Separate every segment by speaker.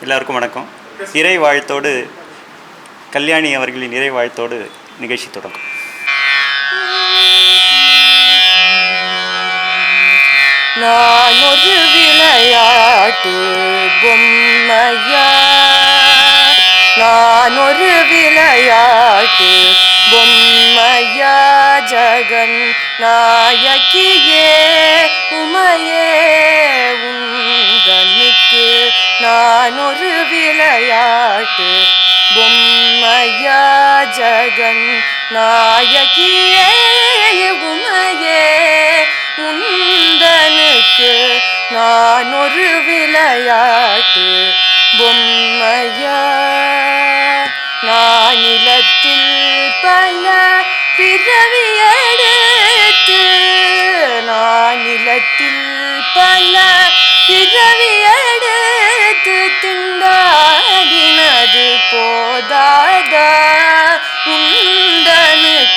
Speaker 1: எல்லாருக்கும் வணக்கம். இறை வாழ்த்தோடு கல்யாணி அவர்களின் இறை வாழ்த்தோடு நிகழ்ச்சி தொடங்கும்.
Speaker 2: நான் ஒரு விளையாட்டு பொம்மையா? நான் ஒரு விளையாட்டு பொம்மையா? ஜகன் நாயகியே உமையே உந்தனுக்கு நான் ஒரு விளையாட்டு. பொம்மையா ஜகன் நாயகியே உமையே முந்தனுக்கு நான் ஒரு விளையாட்டு. பொம்மையா நான் நிலத்தில் பல பிறவிய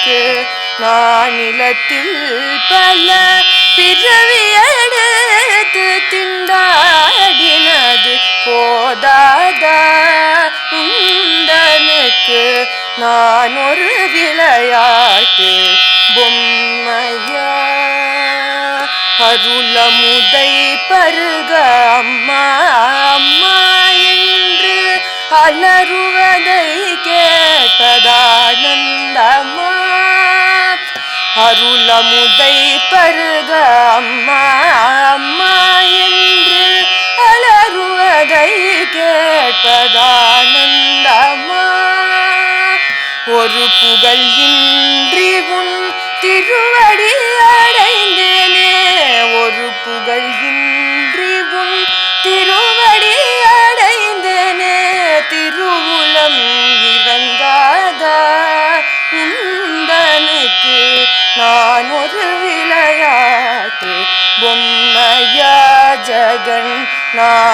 Speaker 2: எனக்கு நான் பல பிறவி திண்டாடினது போதாதா? உந்தனுக்கு நான் ஒரு விளையாட்டு பொம்மையா? அருளமுதை பருக அம்மா அம்மா. அலறுவதை கேட்டதானந்தமா அருளமுதை பருக அம்மா அம்மா என்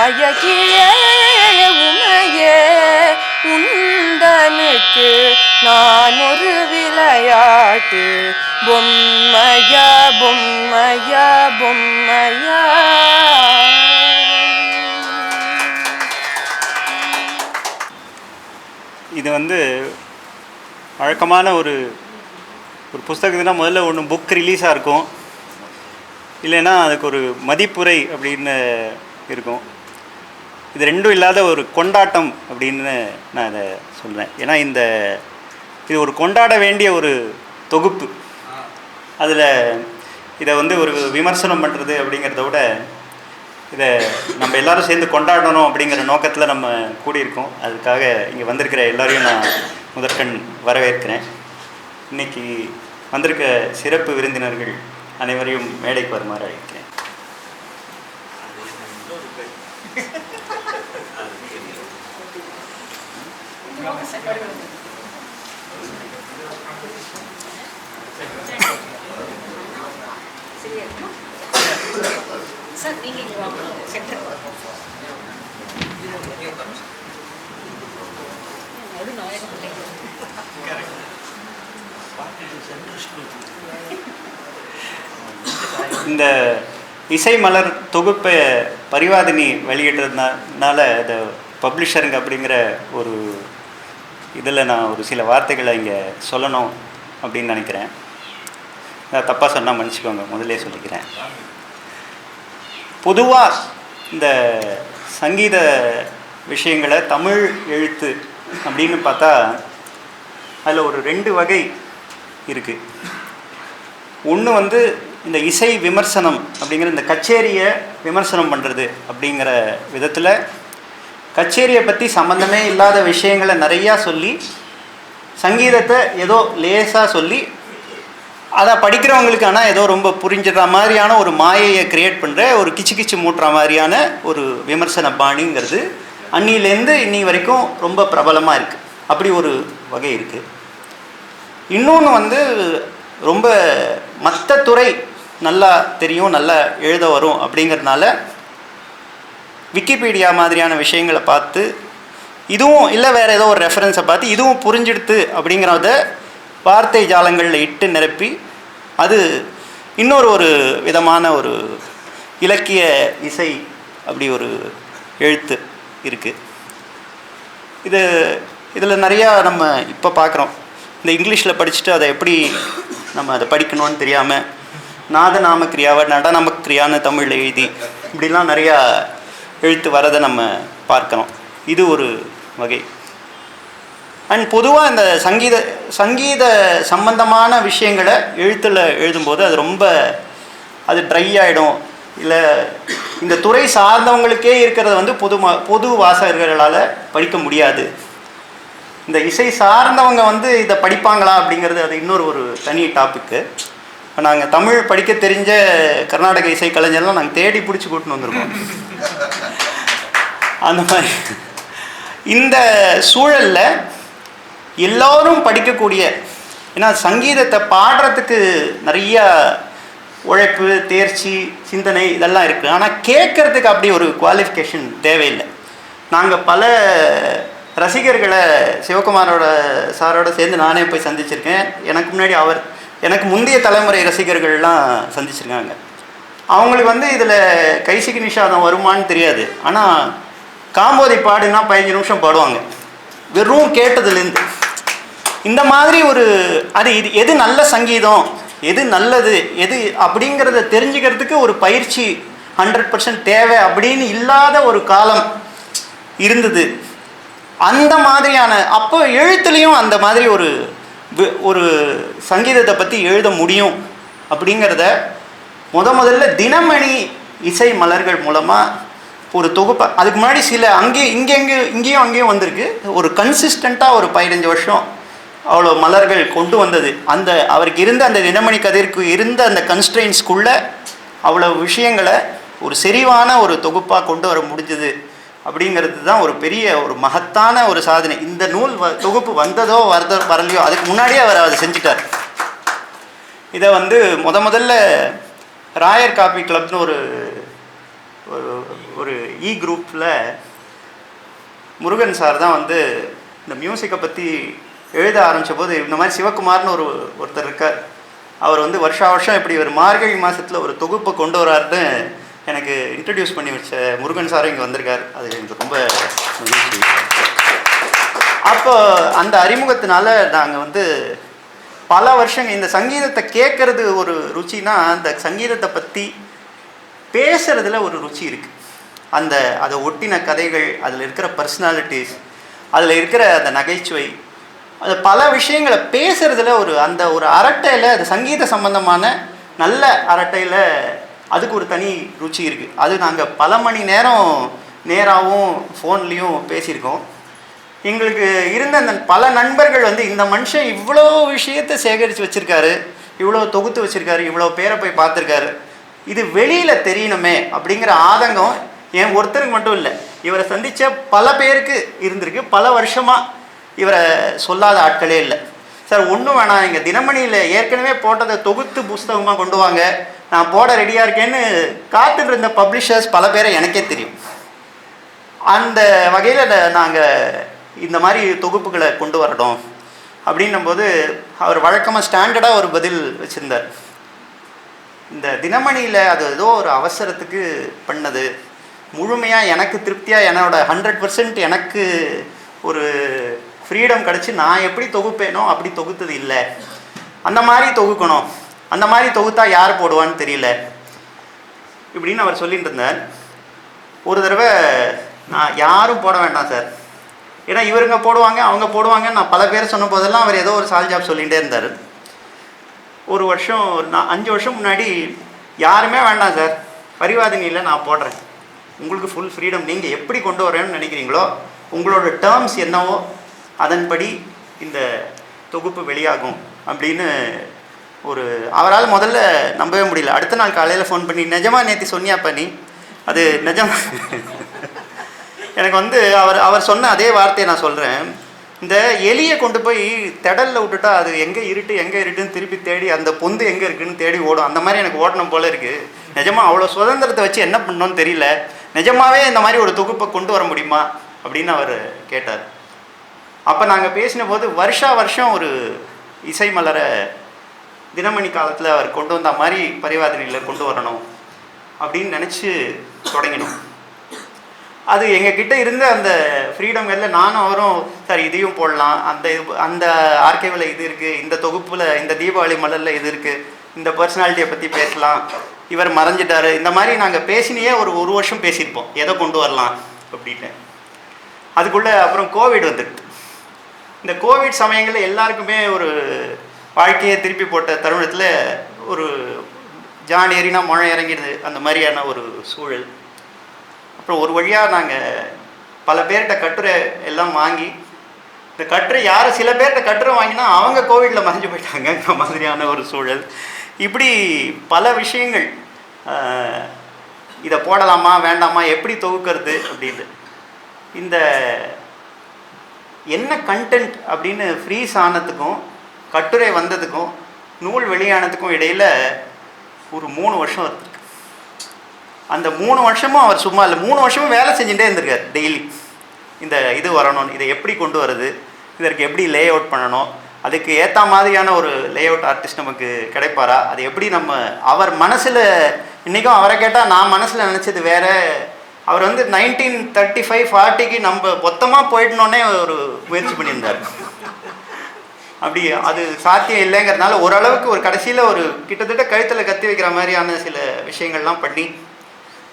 Speaker 2: நாயகியே உமையே உந்தனுக்கு நான் ஒரு விளையாட்டு. பொம்மையா பொம்மையா பொம்மையா
Speaker 1: இது வந்து வழக்கமான ஒரு ஒரு புஸ்தகத்துனா முதல்ல ஒன்று புக் ரிலீஸாக இருக்கும். இல்லைன்னா அதுக்கு ஒரு மதிப்புரை அப்படின்னு இருக்கும். இது ரெண்டும் இல்லாத ஒரு கொண்டாட்டம் அப்படின்னு நான் இதை சொல்கிறேன் ஏன்னா இந்த இது ஒரு கொண்டாட வேண்டிய ஒரு தொகுப்பு. அதில் இதை வந்து ஒரு விமர்சனம் பண்ணுறது அப்படிங்கிறத விட இதை நம்ம எல்லாரும் சேர்ந்து கொண்டாடணும் அப்படிங்கிற நோக்கத்தில் நம்ம கூடியிருக்கோம். அதுக்காக இங்கே வந்திருக்கிற எல்லாரையும் நான் முதற்கண் வரவேற்கிறேன். இன்னைக்கு வந்திருக்க சிறப்பு விருந்தினர்கள் அனைவரையும் மேடைக்கு வருமாறு அழைக்கிறேன்.
Speaker 3: சார் வாங்க சென்டர் நாயகம்
Speaker 1: இந்த இசை மலர் தொகுப்பை பரிவாதினி வெளியிட்டதுனால இந்த பப்ளிஷருங்க அப்படிங்கிற ஒரு இதில் நான் ஒரு சில வார்த்தைகளை இங்கே சொல்லணும் அப்படின்னு நினைக்கிறேன். நான் தப்பாக சொன்னால் மன்னிச்சுக்கோங்க முதலே சொல்லிக்கிறேன். பொதுவாக இந்த சங்கீத விஷயங்களை தமிழ் எழுத்து அப்படின்னு பார்த்தா அதில் ஒரு ரெண்டு வகை இருக்குது ஒன்று வந்து இந்த இசை விமர்சனம் அப்படிங்கிற இந்த கச்சேரியை விமர்சனம் பண்ணுறது அப்படிங்கிற விதத்தில் கச்சேரியை பற்றி சம்மந்தமே இல்லாத விஷயங்களை நிறையா சொல்லி சங்கீதத்தை ஏதோ லேசாக சொல்லி அதை படிக்கிறவங்களுக்கு ஆனால் ஏதோ ரொம்ப புரிஞ்சிடற மாதிரியான ஒரு மாயையை கிரியேட் பண்ணுற ஒரு கிச்சு கிச்சு மூட்டுற மாதிரியான ஒரு விமர்சன பாணிங்கிறது அன்னியிலேருந்து இன்னி வரைக்கும் ரொம்ப பிரபலமாக இருக்குது அப்படி ஒரு வகை இருக்குது இன்னொன்று வந்து ரொம்ப மற்ற துறை நல்லா தெரியும் நல்லா எழுத வரும் அப்படிங்கிறதுனால விக்கிபீடியா மாதிரியான விஷயங்களை பார்த்து இதுவும் இல்லை வேறு ஏதோ ஒரு ரெஃபரன்ஸை பார்த்து இதுவும் புரிஞ்சிடுத்து அப்படிங்கிறத வார்த்தை ஜாலங்களில் இட்டு நிரப்பி அது இன்னொரு ஒரு விதமான ஒரு இலக்கிய இசை அப்படி ஒரு எழுத்து இருக்குது இது இதில் நிறையா நம்ம இப்போ பார்க்குறோம் இந்த இங்கிலீஷில் படிச்சுட்டு அதை எப்படி நம்ம அதை படிக்கணும்னு தெரியாமல் நாதநாம கிரியாவை நடநாம கிரியான்னு தமிழில் எழுதி இப்படிலாம் நிறையா எழுத்து வரதை நம்ம பார்க்குறோம் இது ஒரு வகை. அண்ட் பொதுவாக இந்த சங்கீத சங்கீத சம்பந்தமான விஷயங்களை எழுத்தில் எழுதும்போது அது ரொம்ப அது ட்ரை ஆகிடும் இல்லை இந்த துறை சார்ந்தவங்களுக்கே இருக்கிறத வந்து பொது பொது வாசகர்களால் படிக்க முடியாது. இந்த இசை சார்ந்தவங்க வந்து இதை படிப்பாங்களா அப்படிங்கிறது அது இன்னொரு ஒரு தனி டாப்பிக்கு இப்போ நாங்கள் தமிழ் படிக்க தெரிஞ்ச கர்நாடக இசை கலைஞர்லாம் நாங்கள் தேடி பிடிச்சி கூட்டின்னு வந்திருக்கோம். அந்த மாதிரி. இந்த சூழலில் எல்லோரும் படிக்கக்கூடிய ஏன்னா சங்கீதத்தை பாடுறதுக்கு நிறைய உழைப்பு தேர்ச்சி சிந்தனை இதெல்லாம் இருக்குது ஆனால் கேட்கறதுக்கு அப்படி ஒரு குவாலிஃபிகேஷன் தேவையில்லை. நாங்கள் பல ரசிகர்களை சிவகுமாரோட சாரோட சேர்ந்து நானே போய் சந்திச்சிருக்கேன். எனக்கு முன்னாடி அவர் எனக்கு முந்தைய தலைமுறை ரசிகர்கள்லாம் சந்திச்சிருக்காங்க. அவங்களுக்கு வந்து இதில் கைசிக்கு நிஷாதம் வருமான்னு தெரியாது. ஆனால் காம்போதி பாடுனா பதினஞ்சு நிமிஷம் பாடுவாங்க. வெறும் கேட்டதுலேருந்து. இந்த மாதிரி ஒரு அது இது எது நல்ல சங்கீதம்? எது நல்லது? எது அப்படிங்கிறத தெரிஞ்சுக்கிறதுக்கு ஒரு பயிற்சி ஹண்ட்ரட் பர்சன்ட் தேவை அப்படின்னு இல்லாத ஒரு காலம் இருந்தது. அந்த மாதிரியான அப்போ எழுத்துலேயும் அந்த மாதிரி ஒரு ஒரு சங்கீதத்தை பற்றி எழுத முடியும் அப்படிங்கிறத முத முதல்ல தினமணி இசை மலர்கள் மூலமாக ஒரு தொகுப்பை அதுக்கு முன்னாடி சில அங்கே இங்கே எங்கே இங்கேயும் அங்கேயும் வந்திருக்கு. ஒரு கன்சிஸ்டண்ட்டாக ஒரு பதினஞ்சு வருஷம் அவ்வளோ மலர்கள் கொண்டு வந்தது. அந்த அவருக்கு இருந்த அந்த தினமணி கதிர்க்கு இருந்த அந்த கன்ஸ்ட்ரெயின்ஸ்குள்ளே அவ்வளோ விஷயங்களை ஒரு செறிவான ஒரு தொகுப்பாக கொண்டு வர முடிஞ்சது. அப்படிங்கிறது தான் ஒரு பெரிய ஒரு மகத்தான ஒரு சாதனை. இந்த நூல் வ தொகுப்பு வந்ததோ வரதோ வரலையோ அதுக்கு முன்னாடியே அவர் அதை செஞ்சிட்டார். இதை வந்து முத முதல்ல ராயர் காப்பி கிளப்னு ஒரு ஒரு ஒரு e இ குரூப்பில் முருகன் சார் தான் வந்து இந்த மியூசிக்கை பற்றி எழுத ஆரம்பித்த போது இந்த மாதிரி சிவகுமார்னு ஒரு ஒருத்தர் இருக்கார். அவர் வந்து வருஷா வருஷம் இப்படி ஒரு மார்கழி மாதத்தில் ஒரு தொகுப்பை கொண்டு வராருன்னு எனக்கு இன்ட்ரடியூஸ் பண்ணி வச்ச முருகன் சாரும் இங்கே வந்திருக்கார். அது எனக்கு ரொம்ப மகிழ்ச்சி. அப்போ அந்த அறிமுகத்தினால நாங்கள் வந்து பல வருஷங்க இந்த சங்கீதத்தை கேட்கறது ஒரு ருச்சினா அந்த சங்கீதத்தை பற்றி பேசுறதுல ஒரு ருச்சி இருக்குது அந்த அதை ஒட்டின கதைகள் அதில் இருக்கிற பர்சனாலிட்டிஸ் அதில் இருக்கிற அந்த நகைச்சுவை அது பல விஷயங்களை பேசுறதுல ஒரு அந்த ஒரு அரட்டையில் அது சங்கீத சம்பந்தமான நல்ல அரட்டையில் அதுக்கு ஒரு தனி ருச்சி இருக்குது அது நாங்கள் பல மணி நேரம் நேராகவும் ஃபோன்லேயும் பேசியிருக்கோம். எங்களுக்கு இருந்த அந்த பல நண்பர்கள் வந்து இந்த மனுஷன் இவ்வளோ விஷயத்தை சேகரித்து வச்சுருக்காரு இவ்வளோ தொகுத்து வச்சுருக்காரு இவ்வளோ பேரை போய் பார்த்துருக்காரு. இது வெளியில் தெரியணுமே அப்படிங்கிற ஆதங்கம் என் ஒருத்தருக்கு மட்டும் இல்லை. இவரை சந்தித்த பல பேருக்கு இருந்திருக்கு. பல வருஷமாக இவரை சொல்லாத ஆட்களே இல்லை. சார் ஒன்றும் வேணாம். எங்கள் தினமணியில் ஏற்கனவே போட்டதை தொகுத்து புஸ்தகமாக கொண்டு வாங்க. நான் போட ரெடியாக இருக்கேன்னு காத்துட்டு இருந்த பப்ளிஷர்ஸ் பல பேரை எனக்கே தெரியும். அந்த வகையில் நாங்கள் இந்த மாதிரி தொகுப்புகளை கொண்டு வரணும் அப்படின்னும்போது அவர் வழக்கமாக ஸ்டாண்டர்டாக ஒரு பதில் வச்சுருந்தார். இந்த தினமணியில் அது ஏதோ ஒரு அவசரத்துக்கு பண்ணது. முழுமையாக எனக்கு திருப்தியாக என்னோட ஹண்ட்ரட் பர்சன்ட் எனக்கு ஒரு ஃப்ரீடம் கிடச்சி நான் எப்படி தொகுப்பேனோ அப்படி தொகுத்தது இல்லை. அந்த மாதிரி தொகுக்கணும். அந்த மாதிரி தொகுத்தா யார் போடுவான்னு தெரியல. இப்படின்னு அவர் சொல்லிட்டு இருந்தார். ஒரு தடவை நான் யாரும் போட வேண்டாம் சார். ஏன்னா இவருங்க போடுவாங்க அவங்க போடுவாங்கன்னு நான் பல பேர் சொன்ன போதெல்லாம் அவர் ஏதோ ஒரு சால் ஜாப் சொல்லிகிட்டே இருந்தார். ஒரு வருஷம் ஒரு நான் அஞ்சு வருஷம் முன்னாடி யாருமே வேண்டாம் சார். பரிவாதினியில் நான் போடுறேன். உங்களுக்கு ஃபுல் ஃப்ரீடம் நீங்கள் எப்படி கொண்டு வரேன்னு நினைக்கிறீங்களோ உங்களோட டேர்ம்ஸ் என்னவோ அதன்படி இந்த தொகுப்பு வெளியாகும் அப்படின்னு ஒரு அவரால் முதல்ல நம்பவே முடியல. அடுத்த நாள் காலையில் ஃபோன் பண்ணி நிஜமா நேற்று சொன்னியாப்பா நீ? அது நிஜம் எனக்கு வந்து அவர் அவர் சொன்ன அதே வார்த்தையை நான் சொல்கிறேன் இந்த எலியை கொண்டு போய் திடலில் விட்டுட்டா அது எங்கே இருட்டு எங்கே இருட்டுன்னு திருப்பி தேடி அந்த பொந்து எங்கே இருக்குன்னு தேடி ஓடும். அந்த மாதிரி எனக்கு ஓடணும் போல் இருக்குது நிஜமா அவ்வளோ சுதந்திரத்தை வச்சு என்ன பண்ணோன்னு தெரியல. நிஜமாவே இந்த மாதிரி ஒரு தொகுப்பை கொண்டு வர முடியுமா? அப்படின்னு அவர் கேட்டார். அப்போ நாங்கள் பேசின போது வருஷா வருஷம் ஒரு இசை மலரை தினமணி காலத்தில் அவர் கொண்டு வந்த மாதிரி பரிவாதனையில் கொண்டு வரணும் அப்படின்னு நினச்சி தொடங்கினோம். அது எங்ககிட்ட இருந்த அந்த ஃப்ரீடம்களில் நானும் அவரும் சார் இதையும் போடலாம். அந்த இது அந்த ஆர்கேவில் இது இருக்குது இந்த தொகுப்பில் இந்த தீபாவளி மலரில் இது இருக்குது இந்த பர்சனாலிட்டியை பற்றி பேசலாம். இவர் மறைஞ்சிட்டார் இந்த மாதிரி நாங்கள் பேசினியே ஒரு ஒரு வருஷம் பேசியிருப்போம். எதை கொண்டு வரலாம் அப்படின்னு. அதுக்குள்ளே அப்புறம் கோவிட் வந்துடுது. இந்த கோவிட் சமயங்களில் எல்லாருக்குமே ஒரு வாழ்க்கையை திருப்பி போட்ட தருணத்தில் ஒரு ஜான் ஏறினா மழை இறங்கிடுது. அந்த மாதிரியான ஒரு சூழல். அப்புறம் ஒரு வழியாக நாங்கள் பல பேர்கிட்ட கட்டுரை எல்லாம் வாங்கி இந்த கட்டுரை யார் சில பேர்கிட்ட கட்டுரை வாங்கினா அவங்க கோவிடில் மறைஞ்சு போயிட்டாங்க இந்த மாதிரியான ஒரு சூழல். இப்படி பல விஷயங்கள் இதை போடலாமா வேண்டாமா எப்படி தொகுக்கிறது அப்படின்னு இந்த என்ன கண்டென்ட் அப்படின்னு ஃப்ரீஸ் ஆனதுக்கும் கட்டுரை வந்ததுக்கும் நூல் வெளியானதுக்கும் இடையில் ஒரு மூணு வருஷம் இருக்கு அந்த மூணு வருஷமும் அவர் சும்மா இல்லை மூணு வருஷமும் வேலை செஞ்சுட்டே இருந்திருக்கார் டெய்லி. இந்த இது வரணும் இதை எப்படி கொண்டு வர்றது இதற்கு எப்படி லே அவுட் பண்ணணும் அதுக்கு ஏற்ற மாதிரியான ஒரு லே அவுட் ஆர்டிஸ்ட் நமக்கு கிடைப்பாரா அது எப்படி நம்ம அவர் மனசில் இன்றைக்கும் அவரை கேட்டால் நான் மனசில் நினச்சது வேற. அவர் வந்து நைன்டீன் தேர்ட்டி ஃபைவ் ஃபார்ட்டிக்கு நம்ம மொத்தமாக போயிடணுன்னே ஒரு முயற்சி பண்ணியிருந்தார். அப்படி அது சாத்தியம் இல்லைங்கிறதுனால ஓரளவுக்கு ஒரு கடைசியில் ஒரு கிட்டத்தட்ட கழுத்தில் கத்தி வைக்கிற மாதிரியான சில விஷயங்கள்லாம் பண்ணி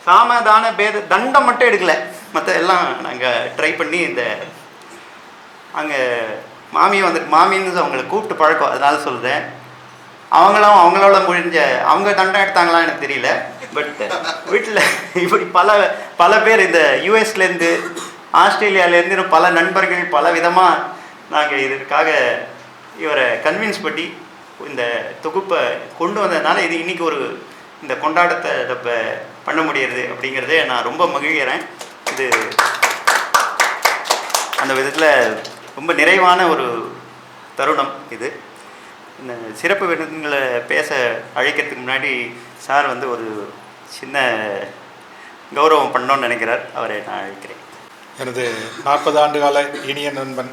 Speaker 1: சாமதான பேத தண்டம் மட்டும் எடுக்கலை. மற்ற எல்லாம் நாங்கள் ட்ரை பண்ணி இந்த அங்கே மாமியை வந்துட்டு மாமின்னு அவங்கள கூப்பிட்டு பழக்கம் அதனால சொல்கிறேன் அவங்களும் அவங்களோட முடிஞ்ச அவங்க தண்டம் எடுத்தாங்களா எனக்கு தெரியல. பட் வீட்டில் இப்படி பல பல பேர் இந்த யூஎஸ்லேருந்து ஆஸ்திரேலியாவிலேருந்து பல நண்பர்கள் பல விதமாக நாங்கள் இதற்காக இவரை கன்வின்ஸ் பண்ணி இந்த தொகுப்பை கொண்டு வந்ததுனால இது இன்றைக்கி ஒரு இந்த கொண்டாட்டத்தை நம்ம பண்ண முடியறது அப்படிங்கிறதே நான் ரொம்ப மகிழ்கிறேன். இது அந்த விதத்தில் ரொம்ப நிறைவான ஒரு தருணம் இது. இந்த சிறப்பு விருதுங்களை பேச அழைக்கிறதுக்கு முன்னாடி சார் வந்து ஒரு சின்ன கௌரவம் பண்ணோன்னு நினைக்கிறார். அவரை நான் அழைக்கிறேன்.
Speaker 4: எனது நாற்பது ஆண்டு கால இனிய நண்பன்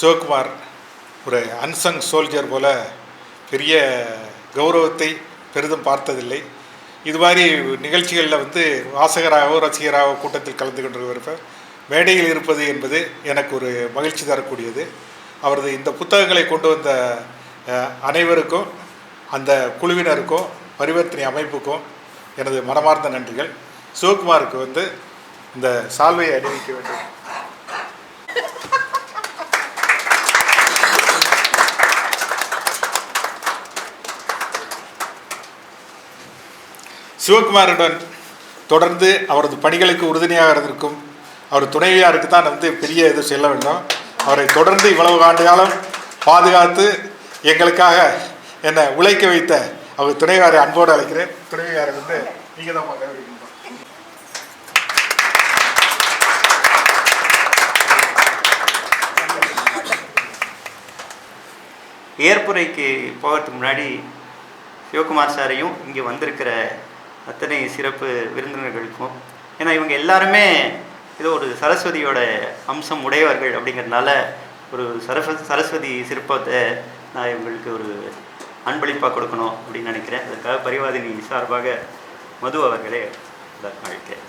Speaker 4: சிவகுமார் ஒரு அன்சங் சோல்ஜர் போல பெரிய கௌரவத்தை பெரிதும் பார்த்ததில்லை. இது மாதிரி நிகழ்ச்சிகளில் வந்து வாசகராகவோ ரசிகராகவோ கூட்டத்தில் கலந்து கொண்டிருப்ப மேடையில் இருப்பது என்பது எனக்கு ஒரு மகிழ்ச்சி தரக்கூடியது. அவரது இந்த புத்தகங்களை கொண்டு வந்த அனைவருக்கும் அந்த குழுவினருக்கும் பரிவர்த்தனை அமைப்புக்கும் எனது மனமார்ந்த நன்றிகள். சிவகுமாருக்கு வந்து இந்த சால்வையை அணிவிக்க வேண்டும். சிவகுமாருடன் தொடர்ந்து அவரது பணிகளுக்கு உறுதுணையாக இருந்திருக்கும் அவர் துணைவியாருக்கு தான் வந்து பெரிய இது செல்ல வேண்டும். அவரை தொடர்ந்து இவ்வளவு ஆண்டு காலம் பாதுகாத்து எங்களுக்காக என்னை உழைக்க வைத்த அவர் துணைவியாரை அன்போடு அழைக்கிறேன். துணைவியாரை வந்து நீங்கள் தான் பார்க்க
Speaker 1: ஏற்புரைக்கு போகிறதுக்கு முன்னாடி சிவகுமார் சாரையும் இங்கே வந்திருக்கிற அத்தனை சிறப்பு விருந்தினர்களுக்கும். ஏன்னா இவங்க எல்லாருமே ஏதோ ஒரு சரஸ்வதியோட அம்சம் உடையவர்கள் அப்படிங்கிறதுனால ஒரு சரஸ்வ சரஸ்வதி சிற்பத்தை நான் இவங்களுக்கு ஒரு அன்பளிப்பாக கொடுக்கணும் அப்படின்னு நினைக்கிறேன். அதுக்காக பரிவாதினி சார்பாக மது அவர்களே அழைக்கிறேன்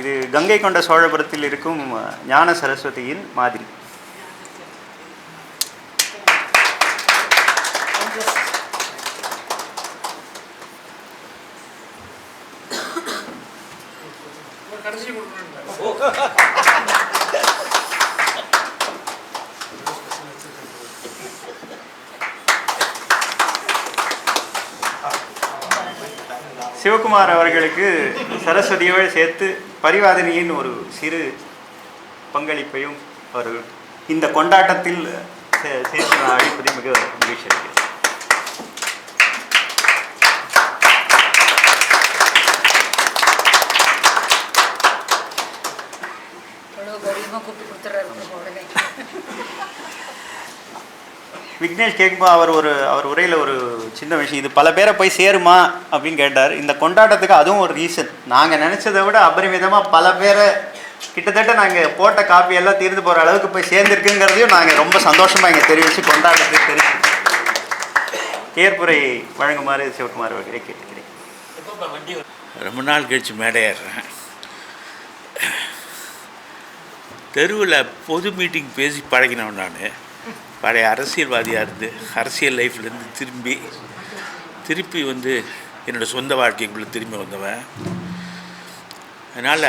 Speaker 1: இது கங்கை கொண்ட சோழபுரத்தில் இருக்கும் ஞான சரஸ்வதியின் மாதிரி. சிவகுமார் அவர்களுக்கு சரஸ்வதியோடு சேர்த்து பரிவாதினியின் ஒரு சிறு பங்களிப்பையும் அவர் இந்த கொண்டாட்டத்தில் சேர்த்து நான் அளிப்பதில் மிக மகிழ்ச்சி அடைகிறேன்.
Speaker 3: அவ்வளோ கௌரவமாக கூப்பிட்டு கொடுத்துட்றாரு.
Speaker 1: விக்னேஷ் கேட்கும்போது அவர் ஒரு அவர் உரையில் ஒரு சின்ன விஷயம். இது பல பேரை போய் சேருமா அப்படின்னு கேட்டார். இந்த கொண்டாட்டத்துக்கு அதுவும் ஒரு ரீசன் நாங்கள் நினச்சதை விட அபரிமிதமாக பல பேரை கிட்டத்தட்ட நாங்கள் போட்ட காப்பி எல்லாம் தீர்ந்து போகிற அளவுக்கு போய் சேர்ந்துருக்குங்கிறதையும் நாங்கள் ரொம்ப சந்தோஷமாக இங்கே தெரிவித்து கொண்டாட்டத்துக்கு தெரிவிச்சு. ஏற்புரை வழங்குமாறு சிவகுமார் அவர்களை கேட்டுக்கிறேன்.
Speaker 5: ரொம்ப நாள் கழிச்சு மேடை ஏறுறேன். தெருவில் பொது மீட்டிங் பேசி பழகினவன் நான். பழைய அரசியல்வாதியாக இருந்து அரசியல் லைஃப்லேருந்து திரும்பி திருப்பி வந்து என்னோடய சொந்த வாழ்க்கைக்குள்ளே திரும்பி வந்தவன். அதனால்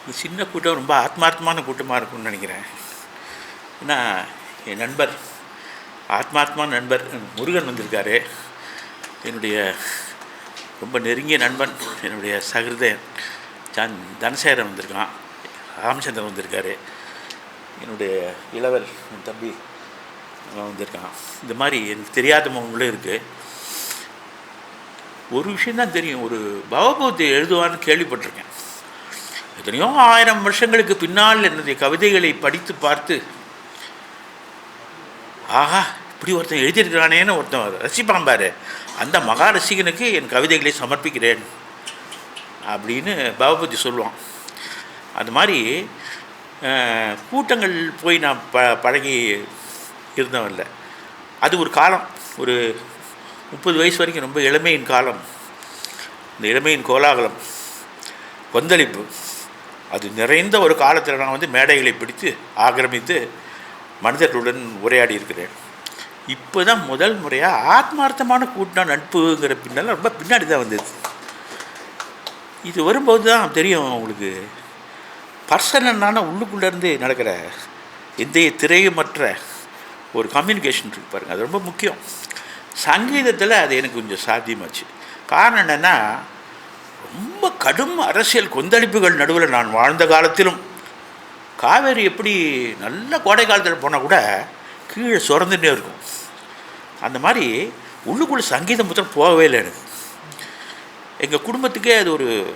Speaker 5: இந்த சின்ன கூட்டம் ரொம்ப ஆத்மார்த்தமான கூட்டமாக இருக்கும்னு நினைக்கிறேன். ஏன்னா என் நண்பர் ஆத்மார்த்தமான நண்பர் முருகன் வந்திருக்காரு. என்னுடைய ரொம்ப நெருங்கிய நண்பன் என்னுடைய சகிருதன் ஜான் தனசேகரன் வந்திருக்கான் ராமச்சந்திரன் வந்திருக்காரு. என்னுடைய இளவர் என் தம்பி வந்திருக்கான். இந்த மாதிரி எனக்கு தெரியாத முகங்களும் இருக்குது ஒரு விஷயந்தான் தெரியும். ஒரு பவபூத்தை எழுதுவான்னு கேள்விப்பட்டிருக்கேன். எத்தனையோ ஆயிரம் வருஷங்களுக்கு பின்னால் என்னுடைய கவிதைகளை படித்து பார்த்து ஆஹா இப்படி ஒருத்தன் எழுதியிருக்கிறானேன்னு ஒருத்தன் ரசிப்பான் பாரு. அந்த மகா ரசிகனுக்கு என் கவிதைகளை சமர்ப்பிக்கிறேன். அப்படின்னு பவபதி சொல்லுவான். அது மாதிரி கூட்டங்கள் போய் நான் ப பழகி இருந்தவன் இல்லை. அது ஒரு காலம். ஒரு முப்பது வயசு வரைக்கும் ரொம்ப இளமையின் காலம். இந்த இளமையின் கோலாகலம் கொந்தளிப்பு அது நிறைந்த ஒரு காலத்தில் நான் வந்து மேடைகளை பிடித்து ஆக்கிரமித்து மனிதர்களுடன் உரையாடி இருக்கிறேன். இப்போ தான் முதல் முறையாக ஆத்மார்த்தமான கூட்டம் நட்புங்கிற பின்னால் ரொம்ப பின்னாடி தான் வந்தது. இது வரும்போது தான் தெரியும் உங்களுக்கு. பர்சனலான உள்ளுக்குள்ளேருந்து நடக்கிற இந்திய திரையுமற்ற ஒரு கம்யூனிகேஷன் இருக்கு பாருங்கள் அது ரொம்ப முக்கியம். சங்கீதத்தில் அது எனக்கு கொஞ்சம் சாத்தியமாச்சு. காரணம் என்னென்னா ரொம்ப கடும் அரசியல் கொந்தளிப்புகள் நடுவில் நான் வாழ்ந்த காலத்திலும் காவேரி எப்படி நல்ல கோடை காலத்தில் போனால் கூட கீழே சுரந்துட்டே இருக்கும். அந்த மாதிரி உள்ளுக்குள்ளே சங்கீதம் புத்தகம் போகவே இல்லை எனக்கு. எங்கள் குடும்பத்துக்கே அது ஒரு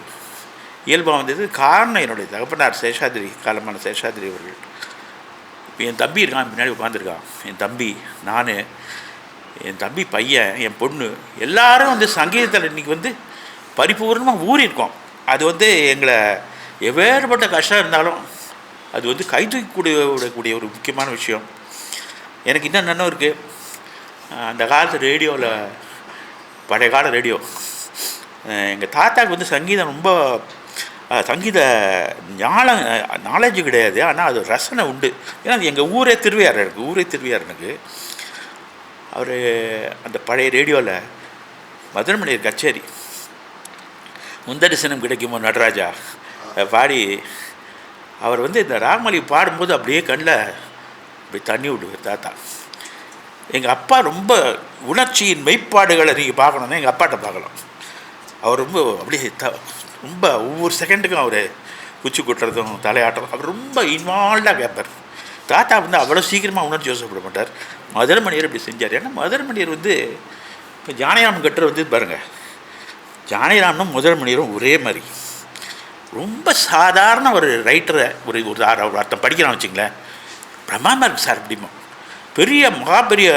Speaker 5: இயல்பாக வந்தது காரணம் என்னுடைய தகப்பனார் சேஷாதிரி காலமான சேஷாதிரி அவர்கள். இப்போ என் தம்பி இருக்கான் பின்னாடி உட்காந்துருக்கான் என் தம்பி நான் என் தம்பி பையன் என் பொண்ணு எல்லாரும் வந்து சங்கீதத்தில் இன்றைக்கி வந்து பரிபூர்ணமாக ஊறியிருக்கோம். அது வந்து எங்களை எவ்வேறுபட்ட கஷ்டம் இருந்தாலும் அது வந்து கை தூக்கக்கூடிய விடக்கூடிய ஒரு முக்கியமான விஷயம். எனக்கு இன்னும் நினைவு இருக்குது அந்த காலத்து ரேடியோவில் பழைய கால ரேடியோ. எங்கள் தாத்தாவுக்கு வந்து சங்கீதம் ரொம்ப சங்கீத ஞான நாலேஜ் கிடையாது ஆனால் அது ரசனை உண்டு. ஏன்னா எங்கள் ஊரே திருவையார் இருக்குது ஊரே திருவையார் எனக்கு. அவர் அந்த பழைய ரேடியோவில் மதுரமணியர் கச்சேரி முந்தரிசனம் கிடைக்குமோ நடராஜா பாடி அவர் வந்து இந்த ராகமலி பாடும்போது அப்படியே கண்ணில் அப்படி தண்ணி விடுவார் தாத்தா. எங்கள் அப்பா ரொம்ப உணர்ச்சியின் மெய்ப்பாடுகளை நீங்கள் பார்க்கணுன்னா எங்கள் அப்பாட்ட பார்க்கலாம். அவர் ரொம்ப அப்படியே த ரொம்ப ஒவ்வொரு செகண்டுக்கும் அவர் குச்சி கொட்டுறதும் தலையாட்டுறதும் அவர் ரொம்ப இன்வால்வாக கேட்பார் தாத்தா வந்து அவ்வளோ சீக்கிரமாக உணர்ச்சி யோசப்பட மாட்டார். மதுரமணியர் இப்படி செஞ்சார். ஏன்னா மதுரமணியர் வந்து இப்போ ஜானகிராமன் கட்டுற வந்து பாருங்கள் ஜானகிராமனும் மதுரமணியரும் ஒரே மாதிரி. ரொம்ப சாதாரண ஒரு ரைட்டரை ஒரு ஒரு ஒரு அர்த்தம் படிக்கிறான் வச்சுங்களேன். பிரமாமா இருக்கு சார் அப்படிமா பெரிய மகா பெரிய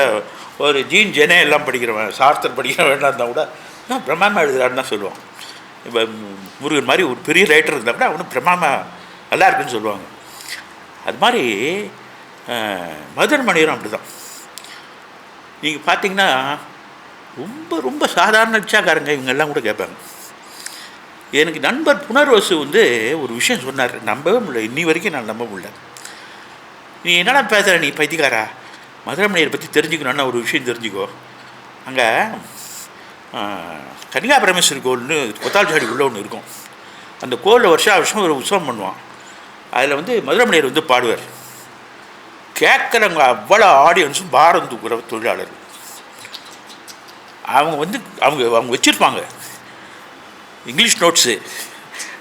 Speaker 5: ஒரு ஜீன் ஜெனே எல்லாம் படிக்கிறவன் சாஸ்திரம் படிக்கிறவன் இருந்தால் கூட நான் பிரம்மாமா எழுதுறாருன்னு தான் சொல்லுவான். இப்போ முருகன் மாதிரி ஒரு பெரிய ரைட்டர் இருந்தால் கூட அவனும் பிரமாணமாக நல்லா இருக்குன்னு சொல்லுவாங்க. அது மாதிரி மதுரன் மணியரும் அப்படி தான் நீங்கள் பார்த்தீங்கன்னா ரொம்ப ரொம்ப சாதாரண ரிச்சாக்காரங்க இவங்கெல்லாம் கூட கேட்பாங்க. எனக்கு நண்பர் புனர்வசு வந்து ஒரு விஷயம் சொன்னார். நம்பவே முடியல. இன்னி வரைக்கும் நான் நம்ப முடியல. நீ என்னடா பேசுகிற நீ பைத்தியக்காரா? மதுரமணியரை பற்றி தெரிஞ்சுக்கணுன்னா ஒரு விஷயம் தெரிஞ்சுக்கோ. அங்கே கன்னிகா பரமேஸ்வரி கோவில்னு கொத்தால்சாடி உள்ள ஒன்று இருக்கும். அந்த கோவிலில் வருஷம் வருஷம் ஒரு உற்சவம் பண்ணுவான். அதில் வந்து மதுரமணியர் வந்து பாடுவார். கேட்குறவங்க அவ்வளோ ஆடியன்ஸும் பாரம் தூக்குற தொழிலாளர். அவங்க வந்து அவங்க அவங்க வச்சுருப்பாங்க. English notes.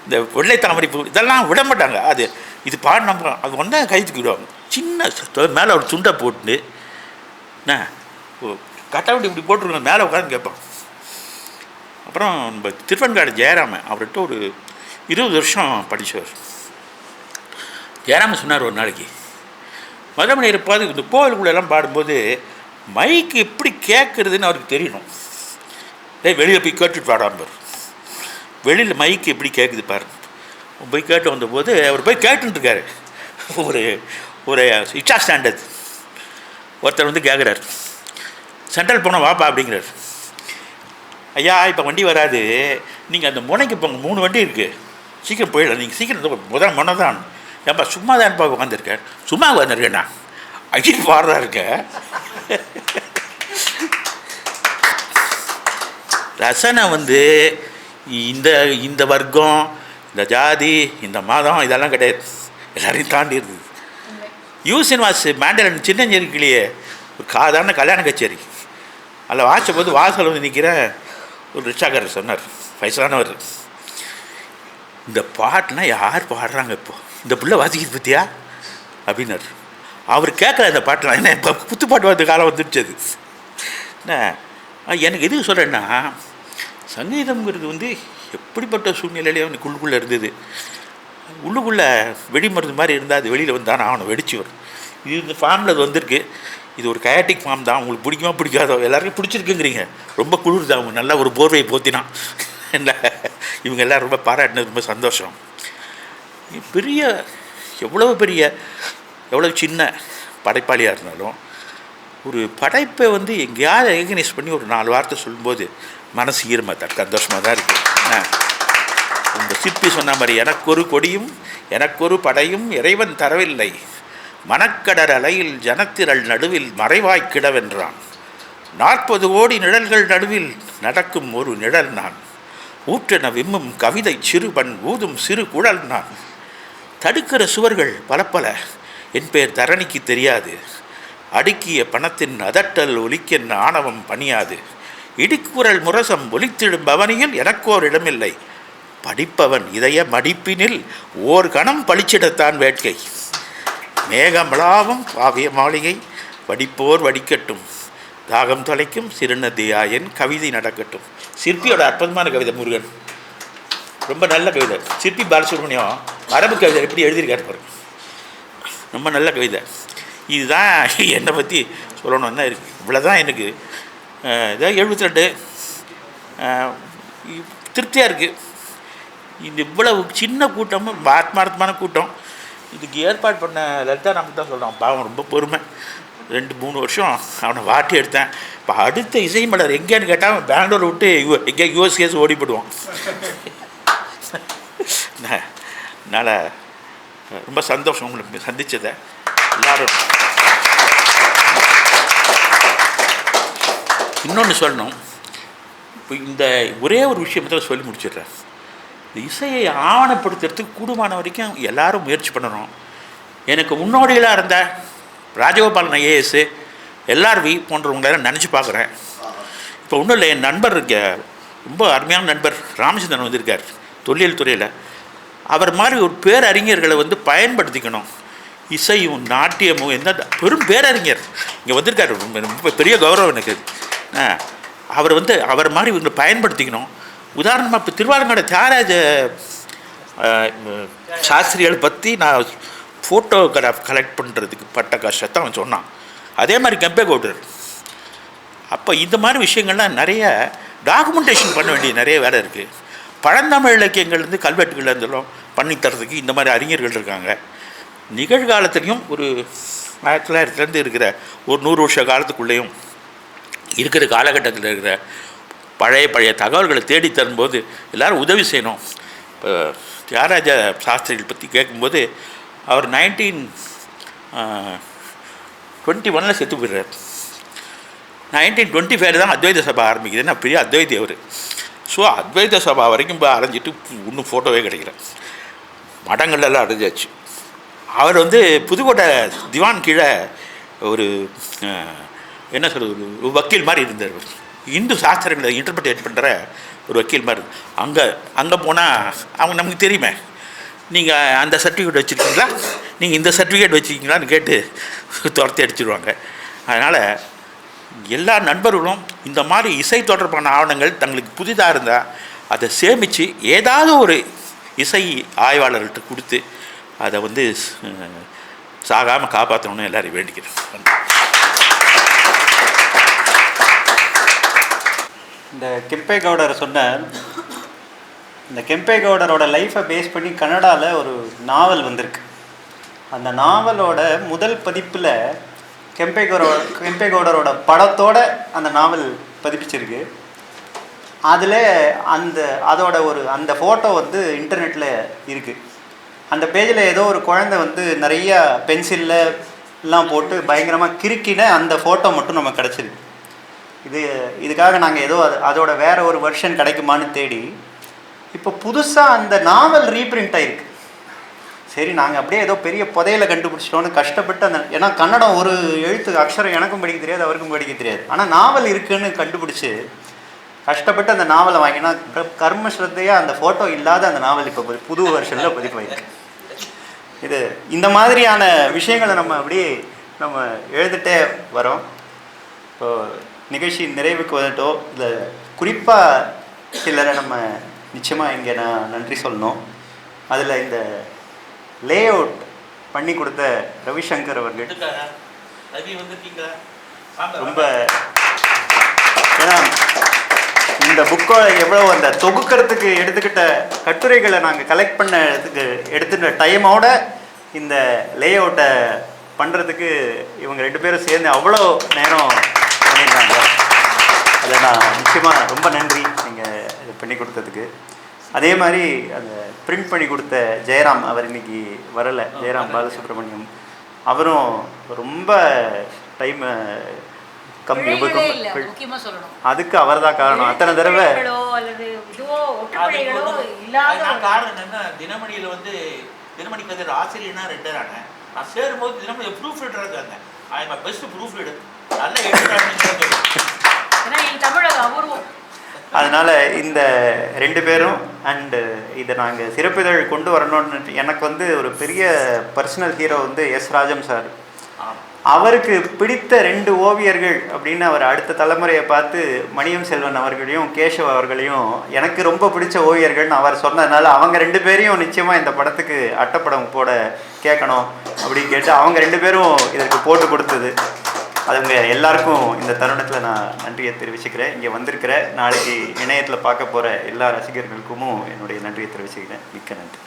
Speaker 5: இந்த வெள்ளை தாமரை பூ இதெல்லாம் விட மாட்டாங்க. அது இது பாடினப்ப அது வந்தால் கைத்துக்கு விடுவாங்க. சின்ன மேலே ஒரு துண்டை போட்டு என்ன கட்டாவட்டி இப்படி போட்டிருக்கோம் மேலே உட்காந்து கேட்பான். அப்புறம் நம்ம திருவன்காடு ஜெயராமன் அவர்கிட்ட ஒரு இருபது வருஷம் படித்தவர் ஜெயராமன் சொன்னார் ஒரு நாளைக்கு மதுரமணி இருப்பாது இந்த கோவிலுக்குள்ள எல்லாம் பாடும்போது மைக்கு எப்படி கேட்குறதுன்னு அவருக்கு தெரியணும். டேய் வெளியில் போய் கேட்டுட்டு பாடாமல் வெளியில் மைக்கு எப்படி கேட்குது பாரு. போய் கேட்டு வந்தபோது அவர் போய் கேட்டுருக்காரு ஒரு ஒரு இச்சா ஸ்டாண்டர்ட் ஒருத்தர் வந்து கேட்குறாரு சென்ட்ரல் போனோம் வாப்பா அப்படிங்கிறார். ஐயா இப்போ வண்டி வராது. நீங்கள் அந்த முனைக்கு போங்க மூணு வண்டி இருக்குது சீக்கிரம் போயிடலாம் நீங்கள் சீக்கிரம் முதல் முனை தான் ஏன்பா சும்மா தான்ப்பா உட்காந்துருக்கேன் சும்மா உட்காந்துருக்கேண்ணா அஜித் பாடுறா இருக்க. ரசனை வந்து இந்த இந்த வர்க்கம் இந்த ஜாதி இந்த மதம் இதெல்லாம் கிடையாது. எல்லாரையும் தாண்டி இருந்தது. யூ சினிமாஸ் மேண்டலன் சின்னஞ்சேரிக்கிலேயே ஒரு சாதாரண கல்யாண கச்சேரி. அதில் வாச்ச போது வாசல் வந்து நிற்கிற ஒரு ரிச்சாக்காரர் சொன்னார் வயசானவர். இந்த பாட்டுனா யார் பாடுறாங்க இப்போ? இந்த பிள்ளை வாசிக்கிது பத்தியா? அப்படின்னாரு. அவர் கேட்குற இந்த பாட்டுலாம் என்ன இப்போ குத்து பாட்டு வந்து காலம் வந்துடுச்சு அது. என்ன எனக்கு எதுக்கு சொல்கிறேன்னா சங்கீதம்ங்கிறது வந்து எப்படிப்பட்ட சூழ்நிலையிலே அவனுக்கு உள்ளுக்குள்ளே இருந்தது. உள்ளுக்குள்ளே வெடிமருந்து மாதிரி இருந்தால் அது வெளியில் வந்தால் ஆகணும் வெடிச்சு வரும். இது இந்த ஃபார்மில் அது வந்திருக்கு. இது ஒரு கயாட்டிக் ஃபார்ம் தான். உங்களுக்கு பிடிக்குமா பிடிக்காதோ எல்லாருக்கும் பிடிச்சிருக்குங்கிறீங்க. ரொம்ப குளிர் தான். அவங்க நல்லா ஒரு போர்வையை போத்தினான் இல்லை இவங்க எல்லாம் ரொம்ப பாராட்டினது ரொம்ப சந்தோஷம். பெரிய எவ்வளோ பெரிய எவ்வளோ சின்ன படைப்பாளியாக இருந்தாலும் ஒரு படைப்பை வந்து எங்கேயாவது ரெகனைஸ் பண்ணி ஒரு நாலு வார்த்தை சொல்லும்போது மனசு ஈரமாக தான் சந்தோஷமாக தான் இருக்குது இந்த சிற்பி சொன்ன மாதிரி எனக்கொரு கொடியும் எனக்கொரு படையும் இறைவன் தரவில்லை. மணக்கடர் அலையில் ஜனத்திரள் நடுவில் மறைவாய்க்கிடவென்றான் நாற்பது கோடி நிழல்கள் நடுவில் நடக்கும் ஒரு நிழல் நான். ஊற்றென விம்மும் கவிதை சிறுபன் ஊதும் சிறு குழல் நான். தடுக்கிற சுவர்கள் பல பல என் பெயர் தரணிக்கு தெரியாது. அடுக்கிய பணத்தின் அதட்டல் ஒலிக்கென் ஆணவம் பணியாது. இடிக்குரல் முரசம் ஒலித்திடும் பவனியில் எனக்கோர் இடமில்லை. படிப்பவன் இதய மடிப்பினில் ஓர் கணம் பளிச்சிடத்தான் வேட்கை. மேகமளாவும் காவிய மாளிகை வடிப்போர் வடிக்கட்டும். தாகம் தொலைக்கும் சிறுநதியாயன் கவிதை நடக்கட்டும். சிற்பியோட அற்புதமான கவிதை முருகன். ரொம்ப நல்ல கவிதை. சிற்பி பாலசுப்ரமணியம் மரபு கவிதை எப்படி எழுதியிருக்காரு பாருங்க ரொம்ப நல்ல கவிதை. இதுதான் என்னை பற்றி சொல்லணும் தான் இருக்குது இவ்வளோதான் எனக்கு. இதான் எழுபத்தி ரெண்டு திருப்தியாக இருக்குது இந்த இவ்வளவு சின்ன கூட்டமும் ஆத்மார்த்தமான கூட்டம். இதுக்கு ஏற்பாடு பண்ண லலிதா நமக்கு தான் சொல்கிறான் பாவம் ரொம்ப பொறுமை. ரெண்டு மூணு வருஷம் அவனை வாட்டி எடுத்தேன். இப்போ அடுத்த இசை மலர் எங்கேன்னு கேட்டால் அவன் பெங்களூர் விட்டு யூ எங்கேயா யூஎஸ்கேஸ் ஓடிப்படுவான் அதனால் ரொம்ப சந்தோஷம் உங்களை சந்தித்ததை எல்லோரும். இன்னொன்று சொல்லணும். இப்போ இந்த ஒரே ஒரு விஷயத்தை சொல்லி முடிச்சிடுறேன். இந்த இசையை ஆவணப்படுத்துறதுக்கு கூடுமான வரைக்கும் எல்லாரும் முயற்சி பண்ணணும். எனக்கு முன்னோடிகளாக இருந்த ராஜகோபாலன் ஐஏஎஸ் எல்ஆர்வி போன்றவங்களெல்லாம் நினச்சி பார்க்குறேன். இப்போ ஒன்றும் இல்லை என் நண்பர் இருக்க ரொம்ப அருமையான நண்பர் ராமச்சந்திரன் வந்திருக்கார் தொல்லியல் துறையில். அவர் மாதிரி ஒரு பேரறிஞர்களை வந்து பயன்படுத்திக்கணும். இசையும் நாட்டியமும் எந்த பெரும் பேரறிஞர். இங்கே வந்திருக்காரு ரொம்ப பெரிய கௌரவம் எனக்கு. அவர் வந்து அவர் மாதிரி இவங்களை பயன்படுத்திக்கணும். உதாரணமாக இப்போ திருவாலங்கட தியாகராஜ சாஸ்திரிகள் சாஸ்திரிகளை பற்றி நான் ஃபோட்டோகிராஃப் கலெக்ட் பண்ணுறதுக்கு பட்ட கஷ்டத்தை அவன் சொன்னான். அதே மாதிரி கம்பேகோட்டர். அப்போ இந்த மாதிரி விஷயங்கள்லாம் நிறைய டாக்குமெண்டேஷன் பண்ண வேண்டிய நிறைய வேலை இருக்குது பழந்தமிழ் இலக்கியங்கள்லேருந்து கல்வெட்டுகள்லேருந்தெல்லாம் பண்ணி தரதுக்கு இந்த மாதிரி அறிஞர்கள் இருக்காங்க. நிகழ்காலத்துலேயும் ஒரு ஆயிரத்தி தொள்ளாயிரத்துலேருந்து இருக்கிற ஒரு நூறு வருஷ காலத்துக்குள்ளேயும் இருக்கிற காலகட்டத்தில் இருக்கிற பழைய பழைய தகவல்களை தேடி தரும்போது எல்லாரும் உதவி செய்யணும். இப்போ தியாகராஜ சாஸ்திரிகள் பற்றி கேட்கும்போது அவர் நைன்டீன் டுவெண்ட்டி ஒனில் செத்து போயிடுறார். நைன்டீன் டுவெண்ட்டி ஃபைவ் தான் அத்வைத சபா ஆரம்பிக்குது. என்ன பெரிய அத்வைதி அவர். ஸோ அத்வைத சபா வரைக்கும் போய் அரைஞ்சிட்டு இன்னும் ஃபோட்டோவே கிடைக்கல. மடங்கள்லாம் அடைஞ்சாச்சு. அவர் வந்து புதுக்கோட்டை திவான் கீழே ஒரு என்ன சொல்கிறது ஒரு வக்கீல் மாதிரி இருந்தார் அவர். இந்து சாஸ்திரங்களை இன்டர்பிரேட் பண்ணுற ஒரு வக்கீல் மாதிரி அங்கே அங்கே போனால் அவங்க நமக்கு தெரியுமே. நீங்கள் அந்த சர்டிஃபிகேட் வச்சுருக்கீங்களா? நீங்கள் இந்த சர்டிஃபிகேட் வச்சுருக்கீங்களான்னு கேட்டு துரத்தி அடிச்சிடுவாங்க அதனால் எல்லா நண்பர்களும் இந்த மாதிரி இசை தொடர்பான ஆவணங்கள் தங்களுக்கு புதிதாக இருந்தால் அதை சேமித்து ஏதாவது ஒரு இசை ஆய்வாளர்கள்ட்ட கொடுத்து அதை வந்து சாகாமல் காப்பாற்றணும்னு எல்லாரையும் வேண்டிக்கிறேன்
Speaker 1: இந்த கெம்பே கவுடர் சொன்ன இந்த கெம்பே கவுடரோட லைஃப்பை பேஸ் பண்ணி கன்னடாவில் ஒரு நாவல் வந்திருக்கு. அந்த நாவலோட முதல் பதிப்பில் கெம்பே கவுடரோட கெம்பே கவுடரோட படத்தோட அந்த நாவல் பதிப்பிச்சிருக்கு. அதில் அந்த அதோட ஒரு அந்த ஃபோட்டோ வந்து இன்டர்நெட்டில் இருக்குது அந்த பேஜில் ஏதோ ஒரு குழந்தை வந்து நிறையா பென்சிலில் எல்லாம் போட்டு பயங்கரமாக கிறுக்கின அந்த ஃபோட்டோ மட்டும் நமக்கு கிடச்சிருக்கு. இது இதுக்காக நாங்கள் ஏதோ அது அதோட வேற ஒரு வெர்ஷன் கிடைக்குமான்னு தேடி இப்போ புதுசாக அந்த நாவல் ரீப்ரிண்ட் ஆகிருக்கு சரி நாங்கள் அப்படியே ஏதோ பெரிய புதையில கண்டுபிடிச்சிட்டோன்னு கஷ்டப்பட்டு அந்த ஏன்னா கன்னடம் ஒரு எழுத்து அக்ஷரம் எனக்கும் படிக்க தெரியாது அவருக்கும் படிக்க தெரியாது. ஆனால் நாவல் இருக்குன்னு கண்டுபிடிச்சி கஷ்டப்பட்டு அந்த நாவலை வாங்கினா கர்ம ஸ்ரத்தையாக அந்த ஃபோட்டோ இல்லாத அந்த நாவல் இப்போ புது வருஷனில் பதிப்பாயிருக்கு. இது இந்த மாதிரியான விஷயங்களை நம்ம அப்படியே நம்ம எழுதிட்டே வரோம். இப்போ நிகழ்ச்சி நிறைவுக்கு வந்துட்டோ இல்லை குறிப்பாக சிலரை நம்ம நிச்சயமாக இங்கே நான் நன்றி சொல்லணும். அதில் இந்த லே அவுட் பண்ணி கொடுத்த ரவிசங்கர் அவர்கள். ரொம்ப. ஏன்னா இந்த புக்கை எவ்வளோ அந்த தொகுக்கிறதுக்கு எடுத்துக்கிட்ட கட்டுரைகளை நாங்கள் கலெக்ட் பண்ணதுக்கு எடுத்துட்ட டைமோட இந்த லே அவுட்டை பண்ணுறதுக்கு இவங்க ரெண்டு பேரும் சேர்ந்து அவ்வளோ நேரம் பண்ணியிருந்தாங்க. அதை நான் நிச்சயமாக ரொம்ப நன்றி நீங்கள் இது பண்ணி கொடுத்ததுக்கு. அதே மாதிரி அந்த பிரிண்ட் பண்ணி கொடுத்த ஜெயராம் அவர் இன்னைக்கு வரலை. ஜெயராம் பாலசுப்ரமணியம். அவரும் ரொம்ப டைம் கம்மி அதுக்கு அவர் தான் காரணம். அத்தனை தடவை
Speaker 5: காரணம் என்னன்னா தினமணியில் வந்து தினமணி கதிர் ஆசிரியனா ரிட்டையர் ஆனேன் நான் சேரும்போது தினமணி ப்ரூஃப் ரீடர் இருக்காங்க ஐ பெஸ்ட் ப்ரூஃப் ரீடர் நல்ல எழுதுறாங்க
Speaker 1: அதனால இந்த ரெண்டு பேரும் அண்டு இதை நாங்கள் சிறப்பிதழ் கொண்டு வரணும்னு எனக்கு வந்து ஒரு பெரிய பர்சனல் ஹீரோ வந்து எஸ் ராஜம் சார் அவருக்கு பிடித்த ரெண்டு ஓவியர்கள் அப்படின்னு அவர் அடுத்த தலைமுறையை பார்த்து மணியம் செல்வன் அவர்களையும் கேசவ் அவர்களையும் எனக்கு ரொம்ப பிடிச்ச ஓவியர்கள்னு அவர் சொன்னதுனால அவங்க ரெண்டு பேரையும் நிச்சயமாக இந்த படத்துக்கு அட்டைப்படம் போட கேட்கணும் அப்படின்னு கேட்டு அவங்க ரெண்டு பேரும் இதற்கு போட்டு கொடுத்தது. அதுங்க எல்லாருக்கும் இந்த தருணத்தில் நான் நன்றியை தெரிவிச்சுக்கிறேன். இங்கே வந்திருக்கிற நாளைக்கு இணையத்தில் பார்க்க போகிற எல்லா ரசிகர்களுக்கும் என்னுடைய நன்றியை தெரிவிச்சுக்கிறேன். மிக்க நன்றி.